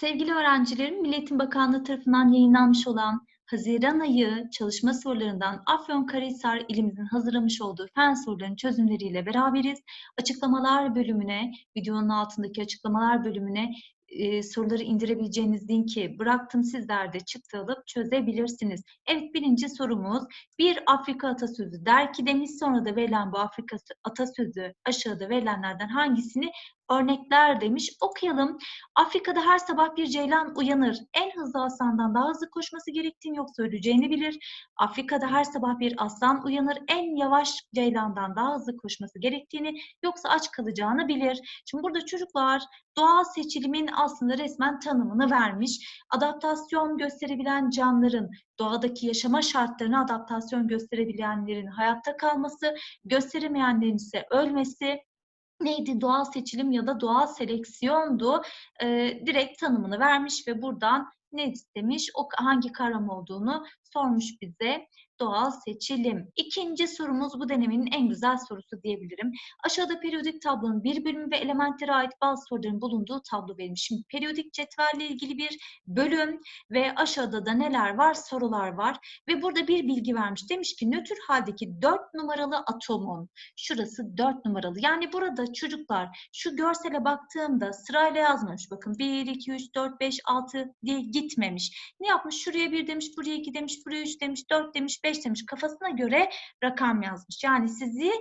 Sevgili öğrencilerim, Milli Bakanlığı tarafından yayınlanmış olan Haziran ayı çalışma sorularından Afyonkarahisar ilimizin hazırlamış olduğu fen sorularının çözümleriyle beraberiz. Açıklamalar bölümüne, videonun altındaki açıklamalar bölümüne e, soruları indirebileceğiniz linki bıraktım. Sizler de çıktı alıp çözebilirsiniz. Evet birinci sorumuz bir Afrika atasözü der ki demiş sonra da verilen bu Afrika atasözü aşağıda verilenlerden hangisini örnekler demiş. Okuyalım. Afrika'da her sabah bir ceylan uyanır. En hızlı aslandan daha hızlı koşması gerektiğini yoksa öleceğini bilir. Afrika'da her sabah bir aslan uyanır. En yavaş ceylandan daha hızlı koşması gerektiğini yoksa aç kalacağını bilir. Şimdi burada çocuklar doğal seçilimin aslında resmen tanımını vermiş. Adaptasyon gösterebilen canlıların doğadaki yaşama şartlarına adaptasyon gösterebilenlerin hayatta kalması, gösteremeyenlerin ise ölmesi, neydi? Doğal seçilim ya da doğal seleksiyondu. E, direkt tanımını vermiş ve buradan ne istemiş? O hangi kavram olduğunu sormuş bize doğal seçilim. İkinci sorumuz bu denemenin en güzel sorusu diyebilirim. Aşağıda periyodik tablonun bir bölümü ve elementlere ait bazı soruların bulunduğu tablo verilmiş. Şimdi periyodik cetvelle ilgili bir bölüm ve aşağıda da neler var? Sorular var ve burada bir bilgi vermiş. Demiş ki nötr haldeki 4 numaralı atomun şurası 4 numaralı. Yani burada çocuklar şu görsele baktığımda sırayla yazmamış. Bakın 1, 2, 3, 4, 5, 6 diye gitmemiş. Ne yapmış? Şuraya 1 demiş, buraya 2 demiş, buraya 3 demiş, 4 demiş, 5 demiş. Kafasına göre rakam yazmış. Yani sizi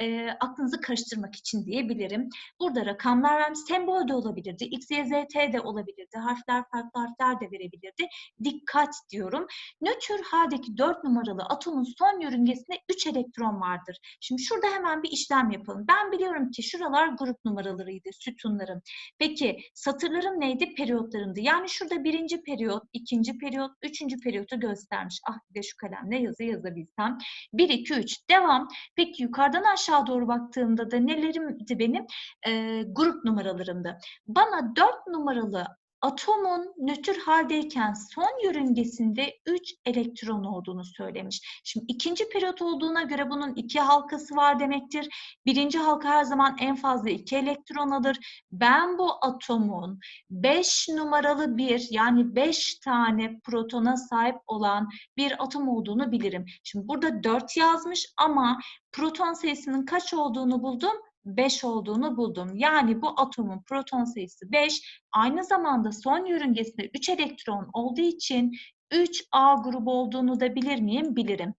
e, aklınızı karıştırmak için diyebilirim. Burada rakamlar vermiş. Sembol de olabilirdi. X, Y, Z, T de olabilirdi. Harfler farklı harfler de verebilirdi. Dikkat diyorum. Nötr haldeki 4 numaralı atomun son yörüngesinde 3 elektron vardır. Şimdi şurada hemen bir işlem yapalım. Ben biliyorum ki şuralar grup numaralarıydı, sütunlarım. Peki satırlarım neydi? Periyotlarımdı. Yani şurada birinci periyot, ikinci periyot, üçüncü periyotu göstermiş. Ah bir de şu kalemle yazı yazabilsem. 1, 2, 3. Devam. Peki yukarıdan aşağı doğru baktığımda da nelerimdi benim? Ee, grup numaralarımdı. Bana 4 numaralı atomun nötr haldeyken son yörüngesinde 3 elektron olduğunu söylemiş. Şimdi ikinci periyot olduğuna göre bunun iki halkası var demektir. Birinci halka her zaman en fazla 2 elektron alır. Ben bu atomun 5 numaralı bir yani 5 tane protona sahip olan bir atom olduğunu bilirim. Şimdi burada 4 yazmış ama proton sayısının kaç olduğunu buldum? 5 olduğunu buldum. Yani bu atomun proton sayısı 5. Aynı zamanda son yörüngesinde 3 elektron olduğu için 3A grubu olduğunu da bilir miyim? Bilirim.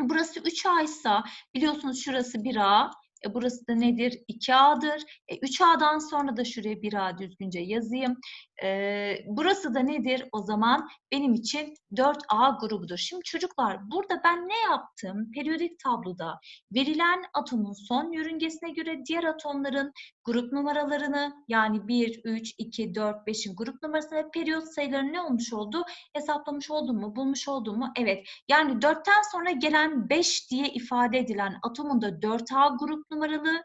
Burası 3A ise biliyorsunuz şurası 1A, e, burası da nedir? 2A'dır. E, 3A'dan sonra da şuraya 1A düzgünce yazayım. E, burası da nedir? O zaman benim için 4A grubudur. Şimdi çocuklar burada ben ne yaptım? Periyodik tabloda verilen atomun son yörüngesine göre diğer atomların grup numaralarını yani 1, 3, 2, 4, 5'in grup numarasını ve periyot sayılarını ne olmuş oldu? Hesaplamış oldum mu? Bulmuş oldum mu? Evet. Yani 4'ten sonra gelen 5 diye ifade edilen atomun da 4A grup numaralı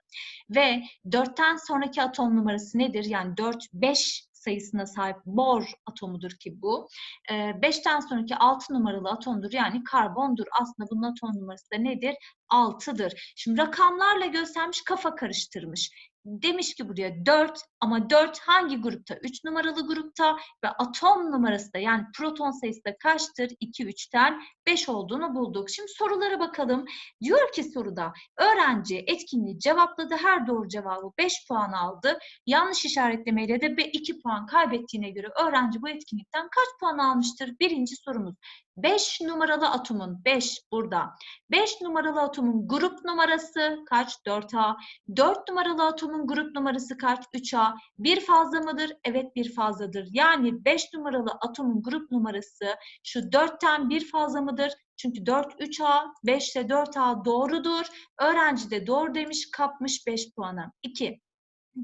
ve 4'ten sonraki atom numarası nedir? Yani 4, 5 sayısına sahip bor atomudur ki bu. 5'ten sonraki 6 numaralı atomdur yani karbondur. Aslında bunun atom numarası da nedir? 6'dır. Şimdi rakamlarla göstermiş kafa karıştırmış. Demiş ki buraya 4 ama 4 hangi grupta? 3 numaralı grupta ve atom numarası da yani proton sayısı da kaçtır? 2, 3'ten 5 olduğunu bulduk. Şimdi sorulara bakalım. Diyor ki soruda öğrenci etkinliği cevapladı. Her doğru cevabı 5 puan aldı. Yanlış işaretlemeyle de 2 puan kaybettiğine göre öğrenci bu etkinlikten kaç puan almıştır? Birinci sorumuz. 5 numaralı atomun 5 burada. 5 numaralı atomun grup numarası kaç? 4A. 4 numaralı atomun grup numarası kaç? 3A. Bir fazla mıdır? Evet bir fazladır. Yani 5 numaralı atomun grup numarası şu 4'ten bir fazla mıdır? Çünkü 4 3A, 5 de 4A doğrudur. Öğrenci de doğru demiş, kapmış 5 puanı. 2.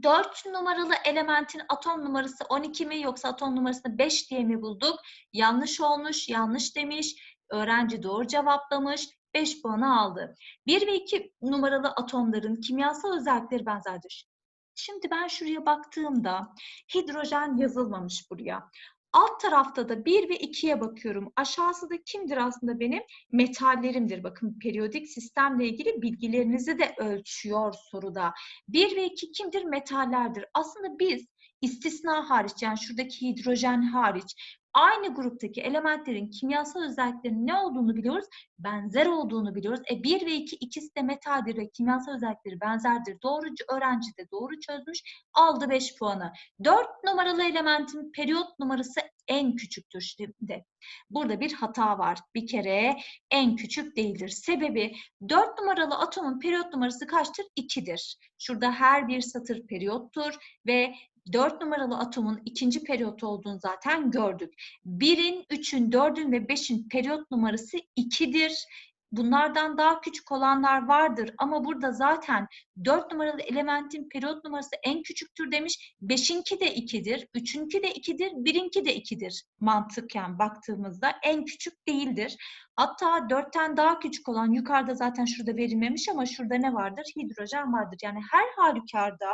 4 numaralı elementin atom numarası 12 mi yoksa atom numarasını 5 diye mi bulduk? Yanlış olmuş, yanlış demiş. Öğrenci doğru cevaplamış. 5 puanı aldı. 1 ve 2 numaralı atomların kimyasal özellikleri benzerdir. Şimdi ben şuraya baktığımda hidrojen yazılmamış buraya. Alt tarafta da 1 ve 2'ye bakıyorum. Aşağısı da kimdir aslında benim? Metallerimdir. Bakın periyodik sistemle ilgili bilgilerinizi de ölçüyor soruda. 1 ve 2 kimdir? Metallerdir. Aslında biz istisna hariç yani şuradaki hidrojen hariç aynı gruptaki elementlerin kimyasal özelliklerinin ne olduğunu biliyoruz. Benzer olduğunu biliyoruz. E 1 ve 2 ikisi de metaldir ve kimyasal özellikleri benzerdir. Doğru öğrenci de doğru çözmüş. Aldı 5 puanı. 4 numaralı elementin periyot numarası en küçüktür şimdi. Burada bir hata var. Bir kere en küçük değildir. Sebebi 4 numaralı atomun periyot numarası kaçtır? 2'dir. Şurada her bir satır periyottur ve 4 numaralı atomun ikinci periyot olduğunu zaten gördük. 1'in, 3'ün, 4'ün ve 5'in periyot numarası 2'dir. Bunlardan daha küçük olanlar vardır ama burada zaten 4 numaralı elementin periyot numarası en küçüktür demiş. 5'inki de 2'dir, 3'ünki de 2'dir, 1'inki de 2'dir mantıken baktığımızda en küçük değildir. Hatta 4'ten daha küçük olan yukarıda zaten şurada verilmemiş ama şurada ne vardır? Hidrojen vardır. Yani her halükarda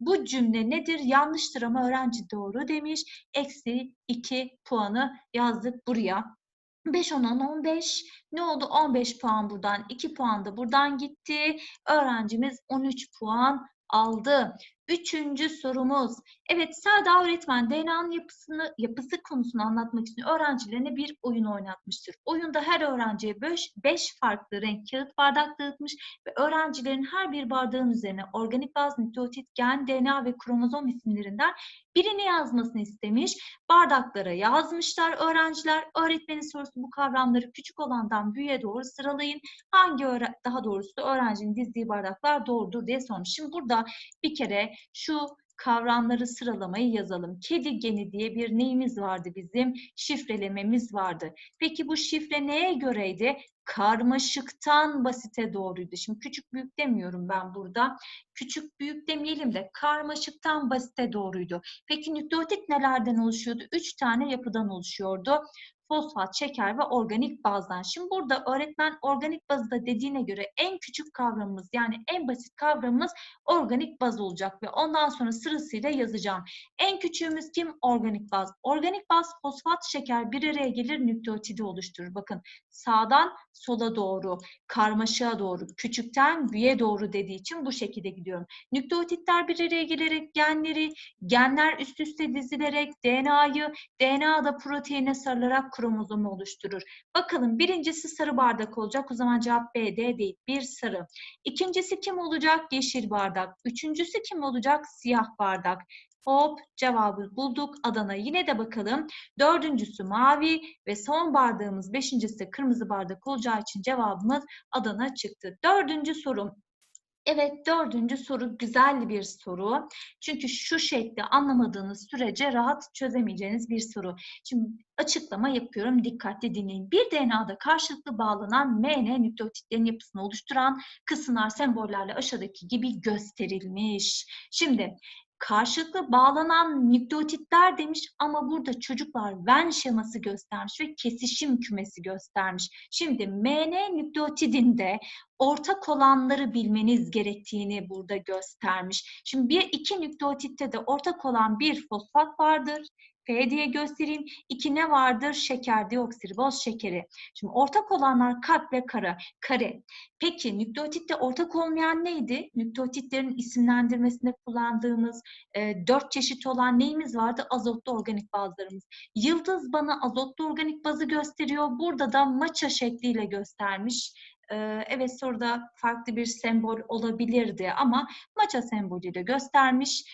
bu cümle nedir? Yanlıştır ama öğrenci doğru demiş. Eksi 2 puanı yazdık buraya. 5 10 10 15 ne oldu? 15 puan buradan, 2 puan da buradan gitti. Öğrencimiz 13 puan aldı. Üçüncü sorumuz. Evet Selda öğretmen DNA'nın yapısını, yapısı konusunu anlatmak için öğrencilerine bir oyun oynatmıştır. Oyunda her öğrenciye 5 farklı renk kağıt bardak dağıtmış ve öğrencilerin her bir bardağın üzerine organik baz, nükleotit, gen, DNA ve kromozom isimlerinden birini yazmasını istemiş. Bardaklara yazmışlar öğrenciler. Öğretmenin sorusu bu kavramları küçük olandan büyüğe doğru sıralayın. Hangi daha doğrusu öğrencinin dizdiği bardaklar doğrudur diye sormuş. Şimdi burada bir kere şu kavramları sıralamayı yazalım. Kedi geni diye bir neyimiz vardı bizim? Şifrelememiz vardı. Peki bu şifre neye göreydi? Karmaşıktan basite doğruydu. Şimdi küçük büyük demiyorum ben burada. Küçük büyük demeyelim de karmaşıktan basite doğruydu. Peki nükleotit nelerden oluşuyordu? Üç tane yapıdan oluşuyordu fosfat, şeker ve organik bazdan. Şimdi burada öğretmen organik bazı da dediğine göre en küçük kavramımız yani en basit kavramımız organik baz olacak ve ondan sonra sırasıyla yazacağım. En küçüğümüz kim? Organik baz. Organik baz fosfat, şeker bir araya gelir nükleotidi oluşturur. Bakın sağdan sola doğru, karmaşığa doğru, küçükten büyüğe doğru dediği için bu şekilde gidiyorum. Nükleotitler bir araya gelerek genleri, genler üst üste dizilerek DNA'yı, DNA da proteine sarılarak kromozomu oluşturur. Bakalım birincisi sarı bardak olacak. O zaman cevap B, D değil. Bir sarı. İkincisi kim olacak? Yeşil bardak. Üçüncüsü kim olacak? Siyah bardak. Hop cevabı bulduk. Adana yine de bakalım. Dördüncüsü mavi ve son bardağımız beşincisi kırmızı bardak olacağı için cevabımız Adana çıktı. Dördüncü sorum. Evet dördüncü soru güzel bir soru. Çünkü şu şekli anlamadığınız sürece rahat çözemeyeceğiniz bir soru. Şimdi açıklama yapıyorum dikkatli dinleyin. Bir DNA'da karşılıklı bağlanan MN nükleotitlerin yapısını oluşturan kısımlar sembollerle aşağıdaki gibi gösterilmiş. Şimdi karşılıklı bağlanan nükleotitler demiş ama burada çocuklar Venn şeması göstermiş ve kesişim kümesi göstermiş. Şimdi MN nükleotidinde ortak olanları bilmeniz gerektiğini burada göstermiş. Şimdi bir iki nükleotitte de ortak olan bir fosfat vardır. F diye göstereyim. İki ne vardır? Şeker, dioksiriboz şekeri. Şimdi ortak olanlar kalp ve kara, kare. Peki nükleotitte ortak olmayan neydi? Nükleotitlerin isimlendirmesinde kullandığımız e, dört çeşit olan neyimiz vardı? Azotlu organik bazlarımız. Yıldız bana azotlu organik bazı gösteriyor. Burada da maça şekliyle göstermiş evet soruda farklı bir sembol olabilirdi ama maça sembolüyle göstermiş.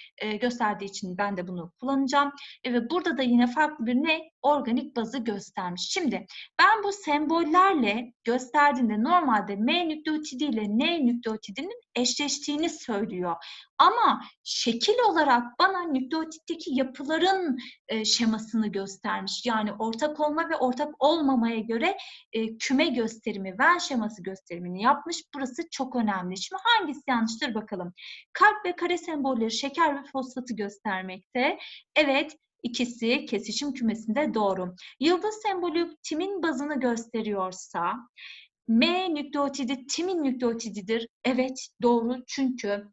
gösterdiği için ben de bunu kullanacağım. ve burada da yine farklı bir ne? Organik bazı göstermiş. Şimdi ben bu sembollerle gösterdiğinde normalde M nükleotidi ile N nükleotidinin eşleştiğini söylüyor. Ama şekil olarak bana nükleotitteki yapıların e, şemasını göstermiş. Yani ortak olma ve ortak olmamaya göre e, küme gösterimi, Venn şeması gösterimini yapmış. Burası çok önemli. Şimdi hangisi yanlıştır bakalım. Kalp ve kare sembolleri şeker ve fosfatı göstermekte. Evet, ikisi kesişim kümesinde doğru. Yıldız sembolü timin bazını gösteriyorsa, M nükleotidi timin nükleotididir. Evet doğru çünkü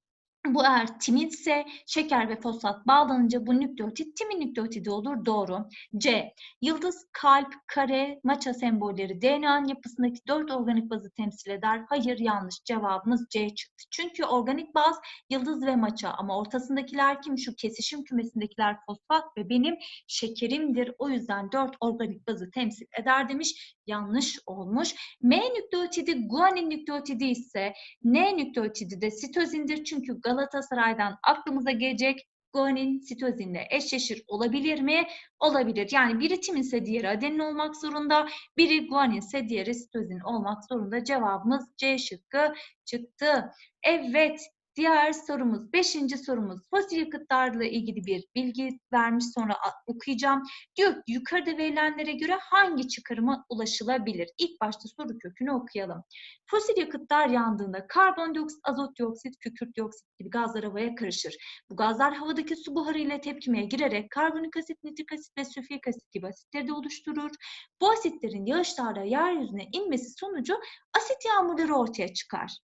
Bu eğer timinse şeker ve fosfat bağlanınca bu nükleotit timin nükleotidi olur. Doğru. C. Yıldız, kalp, kare, maça sembolleri DNA'nın yapısındaki dört organik bazı temsil eder. Hayır yanlış. Cevabımız C çıktı. Çünkü organik baz yıldız ve maça ama ortasındakiler kim? Şu kesişim kümesindekiler fosfat ve benim şekerimdir. O yüzden dört organik bazı temsil eder demiş. Yanlış olmuş. M nükleotidi guanin nükleotidi ise N nükleotidi de sitozindir. Çünkü Galatasaray'dan aklımıza gelecek guanin sitozinle eşleşir olabilir mi? Olabilir. Yani biri timin ise diğeri adenin olmak zorunda. Biri guanin ise diğeri sitozin olmak zorunda. Cevabımız C şıkkı çıktı. Evet. Diğer sorumuz, beşinci sorumuz fosil yakıtlarla ilgili bir bilgi vermiş sonra okuyacağım. Diyor ki yukarıda verilenlere göre hangi çıkarıma ulaşılabilir? İlk başta soru kökünü okuyalım. Fosil yakıtlar yandığında karbondioksit, azot dioksit, kükürt dioksit gibi gazlar havaya karışır. Bu gazlar havadaki su buharı ile tepkimeye girerek karbonik asit, nitrik asit ve sülfürik asit gibi asitleri de oluşturur. Bu asitlerin yağışlarla yeryüzüne inmesi sonucu asit yağmurları ortaya çıkar.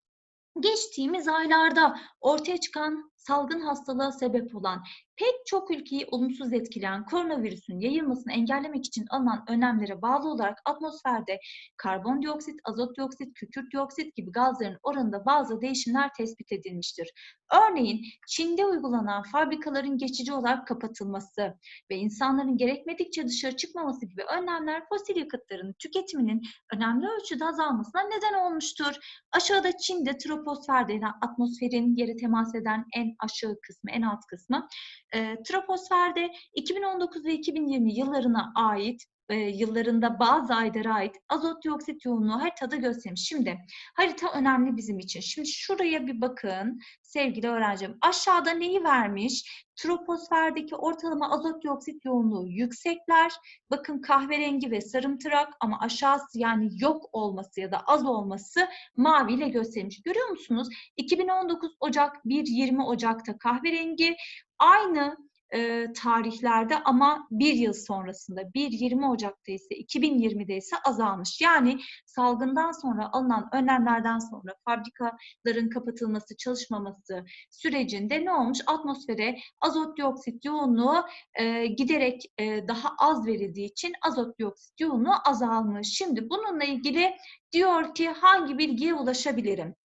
Geçtiğimiz aylarda ortaya çıkan salgın hastalığa sebep olan pek çok ülkeyi olumsuz etkileyen koronavirüsün yayılmasını engellemek için alınan önlemlere bağlı olarak atmosferde karbondioksit, azot dioksit, kükürt dioksit gibi gazların oranında bazı değişimler tespit edilmiştir. Örneğin Çin'de uygulanan fabrikaların geçici olarak kapatılması ve insanların gerekmedikçe dışarı çıkmaması gibi önlemler fosil yakıtların tüketiminin önemli ölçüde azalmasına neden olmuştur. Aşağıda Çin'de troposfer denen atmosferin yere temas eden en aşağı kısmı, en alt kısmı. E, troposferde 2019 ve 2020 yıllarına ait e, yıllarında bazı aylara ait azot dioksit yoğunluğu haritada göstermiş. Şimdi harita önemli bizim için. Şimdi şuraya bir bakın sevgili öğrencim. Aşağıda neyi vermiş? Troposferdeki ortalama azot dioksit yoğunluğu yüksekler. Bakın kahverengi ve sarımtırak ama aşağısı yani yok olması ya da az olması maviyle gösterilmiş. Görüyor musunuz? 2019 Ocak 1-20 Ocak'ta kahverengi. Aynı e, tarihlerde ama bir yıl sonrasında 1-20 Ocak'ta ise 2020'de ise azalmış. Yani salgından sonra alınan önlemlerden sonra fabrikaların kapatılması, çalışmaması sürecinde ne olmuş? Atmosfere azot dioksit yoğunluğu e, giderek e, daha az verildiği için azot dioksit yoğunluğu azalmış. Şimdi bununla ilgili diyor ki hangi bilgiye ulaşabilirim?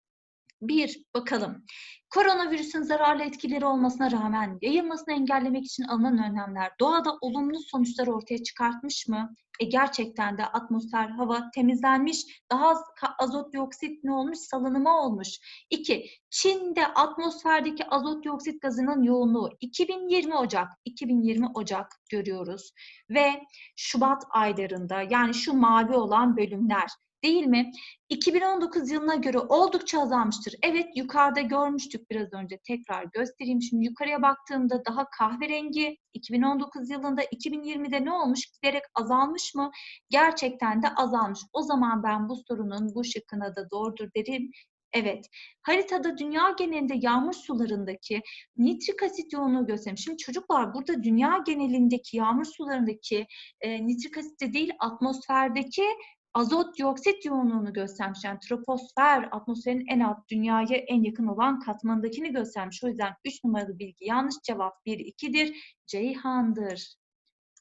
Bir, bakalım. Koronavirüsün zararlı etkileri olmasına rağmen yayılmasını engellemek için alınan önlemler doğada olumlu sonuçlar ortaya çıkartmış mı? E gerçekten de atmosfer, hava temizlenmiş, daha az azot dioksit ne olmuş? Salınıma olmuş. İki, Çin'de atmosferdeki azot dioksit gazının yoğunluğu 2020 Ocak, 2020 Ocak görüyoruz. Ve Şubat aylarında yani şu mavi olan bölümler değil mi? 2019 yılına göre oldukça azalmıştır. Evet yukarıda görmüştük biraz önce tekrar göstereyim. Şimdi yukarıya baktığımda daha kahverengi 2019 yılında 2020'de ne olmuş? Giderek azalmış mı? Gerçekten de azalmış. O zaman ben bu sorunun bu şıkkına da doğrudur derim. Evet, haritada dünya genelinde yağmur sularındaki nitrik asit yoğunluğu göstermiş. Şimdi çocuklar burada dünya genelindeki yağmur sularındaki e, nitrik asit değil atmosferdeki azot dioksit yoğunluğunu göstermiş. Yani troposfer atmosferin en alt dünyaya en yakın olan katmanındakini göstermiş. O yüzden 3 numaralı bilgi yanlış cevap 1 2'dir. Ceyhan'dır.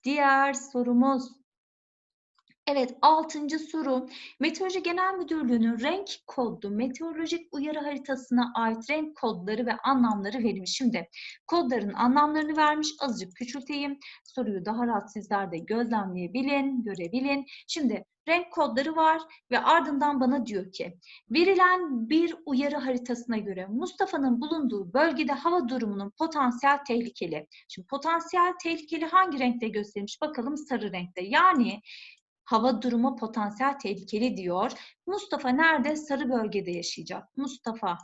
Diğer sorumuz Evet, altıncı soru. Meteoroloji Genel Müdürlüğü'nün renk kodlu meteorolojik uyarı haritasına ait renk kodları ve anlamları verilmiş. Şimdi kodların anlamlarını vermiş. Azıcık küçülteyim. Soruyu daha rahat sizler de gözlemleyebilin, görebilin. Şimdi renk kodları var ve ardından bana diyor ki verilen bir uyarı haritasına göre Mustafa'nın bulunduğu bölgede hava durumunun potansiyel tehlikeli. Şimdi potansiyel tehlikeli hangi renkte göstermiş? Bakalım sarı renkte. Yani hava durumu potansiyel tehlikeli diyor. Mustafa nerede? Sarı bölgede yaşayacak. Mustafa.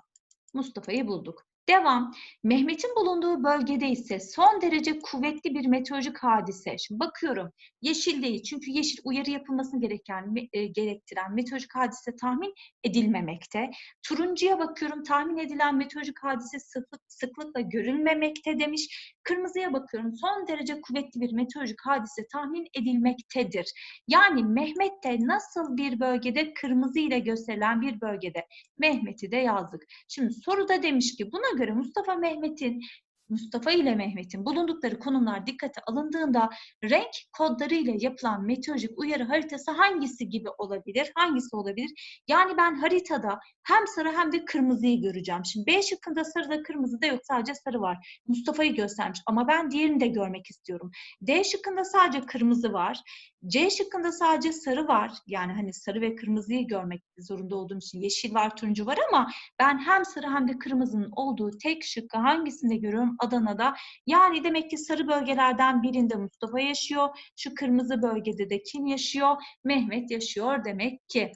Mustafa'yı bulduk. Devam. Mehmet'in bulunduğu bölgede ise son derece kuvvetli bir meteorolojik hadise. Şimdi bakıyorum. Yeşil değil. Çünkü yeşil uyarı yapılmasını gereken, e, gerektiren meteorolojik hadise tahmin edilmemekte. Turuncuya bakıyorum. Tahmin edilen meteorolojik hadise sıklık, sıklıkla görülmemekte demiş. Kırmızıya bakıyorum. Son derece kuvvetli bir meteorolojik hadise tahmin edilmektedir. Yani Mehmet de nasıl bir bölgede kırmızı ile gösterilen bir bölgede Mehmet'i de yazdık. Şimdi soruda demiş ki buna göre Mustafa Mehmet'in Mustafa ile Mehmet'in bulundukları konumlar dikkate alındığında renk kodları ile yapılan meteorolojik uyarı haritası hangisi gibi olabilir? Hangisi olabilir? Yani ben haritada hem sarı hem de kırmızıyı göreceğim. Şimdi B şıkkında sarı da kırmızı da yok sadece sarı var. Mustafa'yı göstermiş ama ben diğerini de görmek istiyorum. D şıkkında sadece kırmızı var. C şıkkında sadece sarı var. Yani hani sarı ve kırmızıyı görmek zorunda olduğum için yeşil var, turuncu var ama ben hem sarı hem de kırmızının olduğu tek şıkkı hangisinde görüyorum? Adana'da. Yani demek ki sarı bölgelerden birinde Mustafa yaşıyor. Şu kırmızı bölgede de kim yaşıyor? Mehmet yaşıyor demek ki.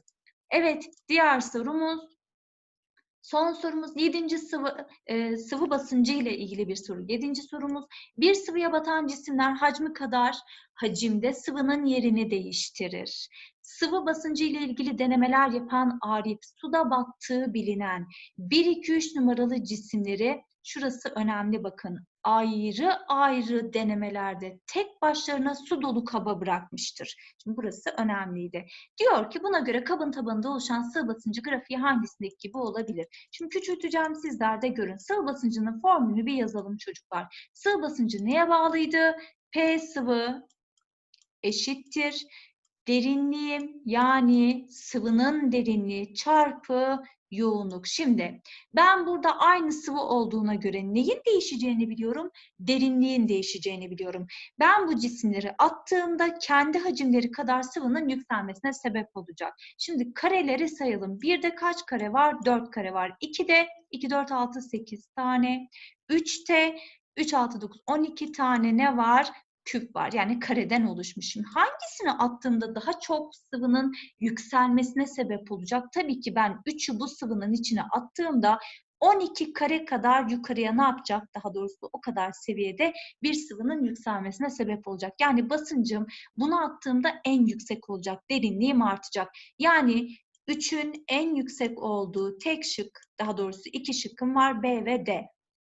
Evet, diğer sorumuz Son sorumuz yedinci sıvı, e, sıvı basıncı ile ilgili bir soru. Yedinci sorumuz bir sıvıya batan cisimler hacmi kadar hacimde sıvının yerini değiştirir. Sıvı basıncı ile ilgili denemeler yapan Arif suda battığı bilinen 1-2-3 numaralı cisimleri şurası önemli bakın ayrı ayrı denemelerde tek başlarına su dolu kaba bırakmıştır. Şimdi burası önemliydi. Diyor ki buna göre kabın tabanında oluşan sıvı basıncı grafiği hangisindeki gibi olabilir? Şimdi küçülteceğim sizler de görün. Sıvı basıncının formülünü bir yazalım çocuklar. Sıvı basıncı neye bağlıydı? P sıvı eşittir derinliğim yani sıvının derinliği çarpı yoğunluk. Şimdi ben burada aynı sıvı olduğuna göre neyin değişeceğini biliyorum? Derinliğin değişeceğini biliyorum. Ben bu cisimleri attığımda kendi hacimleri kadar sıvının yükselmesine sebep olacak. Şimdi kareleri sayalım. Birde kaç kare var? 4 kare var. 2'de 2, 4, 6, 8 tane. 3'te 3, 6, 9, 12 tane ne var? Küp var. Yani kareden oluşmuş. Şimdi hangisini attığımda daha çok sıvının yükselmesine sebep olacak? Tabii ki ben 3'ü bu sıvının içine attığımda 12 kare kadar yukarıya ne yapacak? Daha doğrusu o kadar seviyede bir sıvının yükselmesine sebep olacak. Yani basıncım bunu attığımda en yüksek olacak. Derinliğim artacak. Yani 3'ün en yüksek olduğu tek şık, daha doğrusu iki şıkkım var B ve D.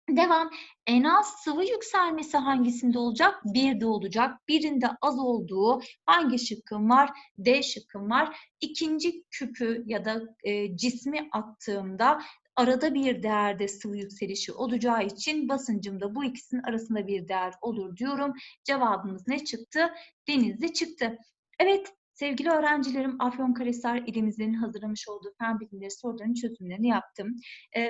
Devam. En az sıvı yükselmesi hangisinde olacak? Birde olacak. Birinde az olduğu hangi şıkkım var? D şıkkım var. İkinci küpü ya da e, cismi attığımda arada bir değerde sıvı yükselişi olacağı için basıncımda bu ikisinin arasında bir değer olur diyorum. Cevabımız ne çıktı? Denizli çıktı. Evet, Sevgili öğrencilerim, Afyonkarahisar ilimizin hazırlamış olduğu fen bilimleri sorularının çözümlerini yaptım.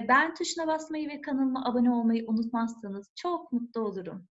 Ben tuşuna basmayı ve kanalıma abone olmayı unutmazsanız çok mutlu olurum.